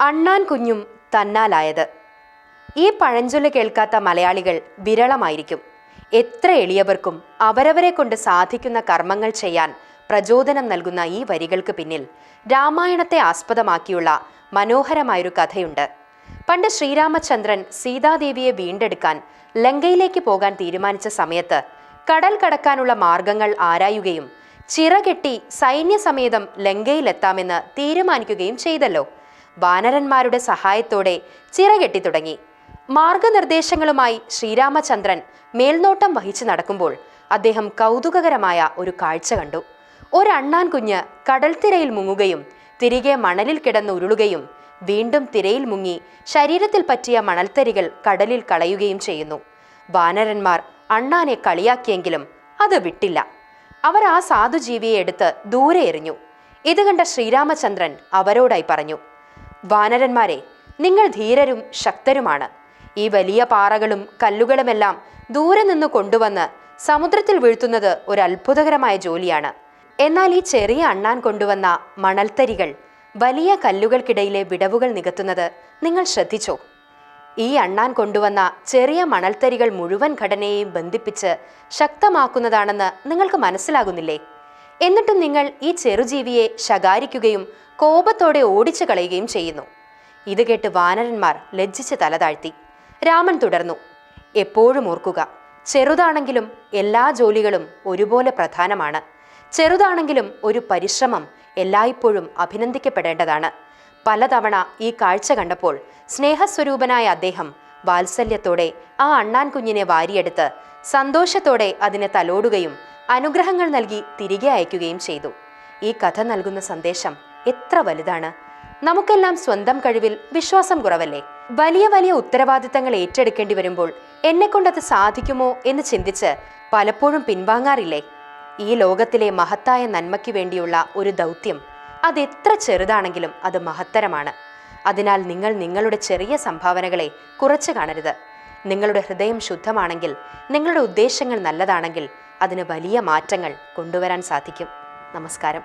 അണ്ണാൻ കുഞ്ഞും തന്നാലായത്. ഈ പഴഞ്ചൊല്ല് കേൾക്കാത്ത മലയാളികൾ വിരളമായിരിക്കും. എത്ര എളിയവർക്കും അവരവരെ കൊണ്ട് സാധിക്കുന്ന കർമ്മങ്ങൾ ചെയ്യാൻ പ്രചോദനം നൽകുന്ന ഈ വരികൾക്ക് പിന്നിൽ രാമായണത്തെ ആസ്പദമാക്കിയുള്ള മനോഹരമായൊരു കഥയുണ്ട്. പണ്ട് ശ്രീരാമചന്ദ്രൻ സീതാദേവിയെ വീണ്ടെടുക്കാൻ ലങ്കയിലേക്ക് പോകാൻ തീരുമാനിച്ച സമയത്ത് കടൽ കടക്കാനുള്ള മാർഗങ്ങൾ ആരായുകയും ചിറകെട്ടി സൈന്യസമേതം ലങ്കയിലെത്താമെന്ന് തീരുമാനിക്കുകയും ചെയ്തല്ലോ. വാനരന്മാരുടെ സഹായത്തോടെ ചിറകെട്ടി തുടങ്ങി. മാർഗനിർദ്ദേശങ്ങളുമായി ശ്രീരാമചന്ദ്രൻ മേൽനോട്ടം വഹിച്ചു നടക്കുമ്പോൾ അദ്ദേഹം കൗതുകകരമായ ഒരു കാഴ്ച കണ്ടു. ഒരണ്ണാൻ കുഞ്ഞ് കടൽത്തിരയിൽ മുങ്ങുകയും തിരികെ മണലിൽ കിടന്ന് ഉരുളുകയും വീണ്ടും തിരയിൽ മുങ്ങി ശരീരത്തിൽ പറ്റിയ മണൽത്തരികൾ കടലിൽ കളയുകയും ചെയ്യുന്നു. വാനരന്മാർ അണ്ണാനെ കളിയാക്കിയെങ്കിലും അത് വിട്ടില്ല. അവർ ആ സാധുജീവിയെ എടുത്ത് ദൂരെ എറിഞ്ഞു. ഇത് കണ്ട ശ്രീരാമചന്ദ്രൻ അവരോടായി പറഞ്ഞു വാനരന്മാരെ നിങ്ങൾ ധീരരും ശക്തരുമാണ്. ഈ വലിയ പാറകളും കല്ലുകളുമെല്ലാം ദൂരെ നിന്ന് കൊണ്ടുവന്ന് സമുദ്രത്തിൽ വീഴ്ത്തുന്നത് ഒരു അത്ഭുതകരമായ ജോലിയാണ്. എന്നാൽ ഈ ചെറിയ അണ്ണാൻ കൊണ്ടുവന്ന മണൽത്തരികൾ വലിയ കല്ലുകൾക്കിടയിലെ വിടവുകൾ നികത്തുന്നത് നിങ്ങൾ ശ്രദ്ധിച്ചോ? ഈ അണ്ണാൻ കൊണ്ടുവന്ന ചെറിയ മണൽത്തരികൾ മുഴുവൻ ഘടനയെയും ബന്ധിപ്പിച്ച് ശക്തമാക്കുന്നതാണെന്ന് നിങ്ങൾക്ക് മനസ്സിലാകുന്നില്ലേ? എന്നിട്ടും നിങ്ങൾ ഈ ചെറുജീവിയെ ശകാരിക്കുകയും കോപത്തോടെ ഓടിച്ചു കളയുകയും ചെയ്യുന്നു. ഇത് കേട്ട് വാനരന്മാർ ലജ്ജിച്ച് തലതാഴ്ത്തി രാമൻ തുടർന്നു. എപ്പോഴും ഓർക്കുക ചെറുതാണെങ്കിലും എല്ലാ ജോലികളും ഒരുപോലെ പ്രധാനമാണ്. ചെറുതാണെങ്കിലും ഒരു പരിശ്രമം എല്ലായ്പ്പോഴും അഭിനന്ദിക്കപ്പെടേണ്ടതാണ്. പലതവണ ഈ കാഴ്ച കണ്ടപ്പോൾ സ്നേഹസ്വരൂപനായ അദ്ദേഹം വാത്സല്യത്തോടെ ആ അണ്ണാൻ കുഞ്ഞിനെ വാരിയെടുത്ത് സന്തോഷത്തോടെ അതിനെ തലോടുകയും അനുഗ്രഹങ്ങൾ നൽകി തിരികെ അയക്കുകയും ചെയ്തു. ഈ കഥ നൽകുന്ന സന്ദേശം എത്ര വലുതാണ്? നമുക്കെല്ലാം സ്വന്തം കഴിവിൽ വിശ്വാസം കുറവല്ലേ? വലിയ വലിയ ഉത്തരവാദിത്തങ്ങൾ ഏറ്റെടുക്കേണ്ടി വരുമ്പോൾ എന്നെക്കൊണ്ടത് സാധിക്കുമോ എന്ന് ചിന്തിച്ച് പലപ്പോഴും പിൻവാങ്ങാറില്ലേ? ഈ ലോകത്തിലെ മഹത്തായ നന്മയ്ക്ക് വേണ്ടിയുള്ള ഒരു ദൗത്യം അതെത്ര ചെറുതാണെങ്കിലും അത് മഹത്തരമാണ്. അതിനാൽ നിങ്ങൾ നിങ്ങളുടെ ചെറിയ സംഭാവനകളെ കുറച്ച് കാണരുത്. നിങ്ങളുടെ ഹൃദയം ശുദ്ധമാണെങ്കിൽ നിങ്ങളുടെ ഉദ്ദേശങ്ങൾ നല്ലതാണെങ്കിൽ അതിന് വലിയ മാറ്റങ്ങൾ കൊണ്ടുവരാൻ സാധിക്കും. നമസ്കാരം.